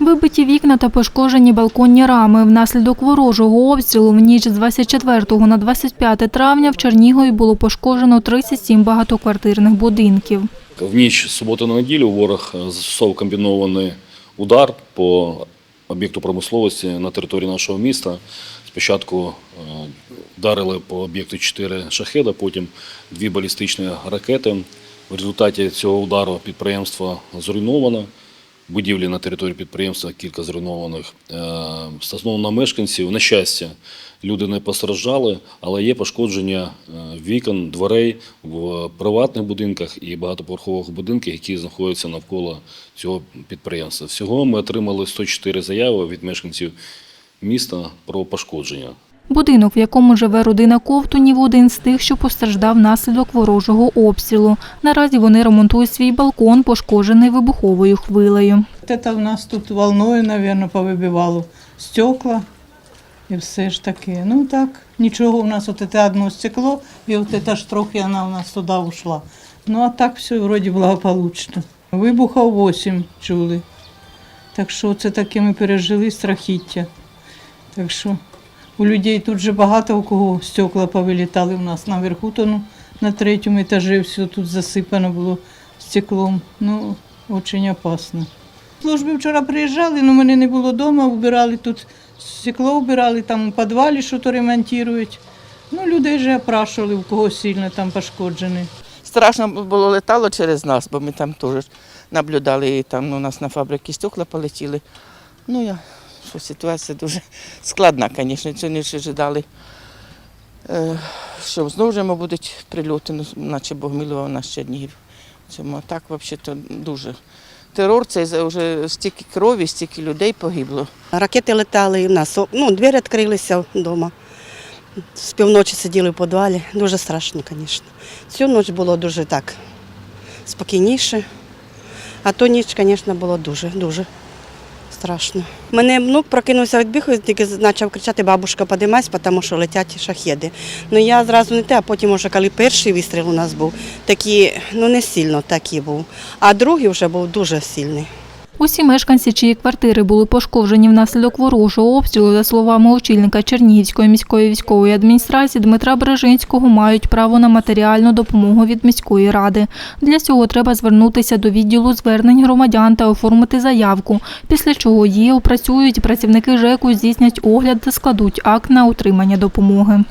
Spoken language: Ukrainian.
Вибиті вікна та пошкоджені балконні рами. Внаслідок ворожого обстрілу в ніч з 24 на 25 травня в Чернігові було пошкоджено 37 багатоквартирних будинків. В ніч суботи на неділю ворог застосовував комбінований удар по об'єкту промисловості на території нашого міста. Спочатку е, вдарили по об'єкту 4 шахеда, потім дві балістичні ракети. В результаті цього удару підприємство зруйновано. Будівлі на території підприємства кілька зруйнованих. Е, Стосовно мешканців, на щастя, люди не постраждали, але є пошкодження е, вікон, дверей в приватних будинках і багатоповерхових будинках, які знаходяться навколо цього підприємства. Всього ми отримали 104 заяви від мешканців міста про пошкодження. Будинок, в якому живе родина Ковтунів, один з тих, що постраждав внаслідок ворожого обстрілу. Наразі вони ремонтують свій балкон, пошкоджений вибуховою хвилею. Это у нас тут волною, наверное, повибивало стекла і все ж таки. Ну так, нічого у нас от це одно стекло, і от це ж трохи вона у нас туди ушла. Ну а так все вроді благополучно. Вибухав 8 чули. Так що це таке ми пережили страхіття. Так що у людей тут же багато у кого стекла повилітали у нас наверху, то ну, на третьому етажі все тут засипано було стеклом. Ну, дуже опасно. Служби вчора приїжджали, але мене не було вдома, вбирали тут стекло, вбирали, там у підвалі то ремонтують. Ну, людей вже опрашували, у кого сильно там пошкоджений. Страшно було летало через нас, бо ми там теж наблюдали, і там у нас на фабриці стекла полетіли. Ну, я, що ситуація дуже складна, звісно, це не ожидали. Е, що знову ж будуть прильоти, ну, наче Бог милував наш Чернігів. Цьому а так взагалі дуже. Терор це вже стільки крові, стільки людей погибло. Ракети летали, і в нас ну, двері відкрилися вдома. З півночі сиділи в підвалі. Дуже страшно, звісно. Цю ніч було дуже так спокійніше. А ту ніч, звісно, було дуже, дуже страшно. Мене внук прокинувся від бігу, тільки почав кричати Бабушка, подимайся, тому що летять шахеди. Ну я зразу не те, а потім, вже коли перший вистріл у нас був, такий, ну не сильно такий був. А другий вже був дуже сильний. Усі мешканці, чиї квартири були пошкоджені внаслідок ворожого обстрілу, за словами очільника Чернігівської міської військової адміністрації Дмитра Бережинського, мають право на матеріальну допомогу від міської ради. Для цього треба звернутися до відділу звернень громадян та оформити заявку, після чого її опрацюють, працівники ЖЕКу здійснять огляд та складуть акт на отримання допомоги.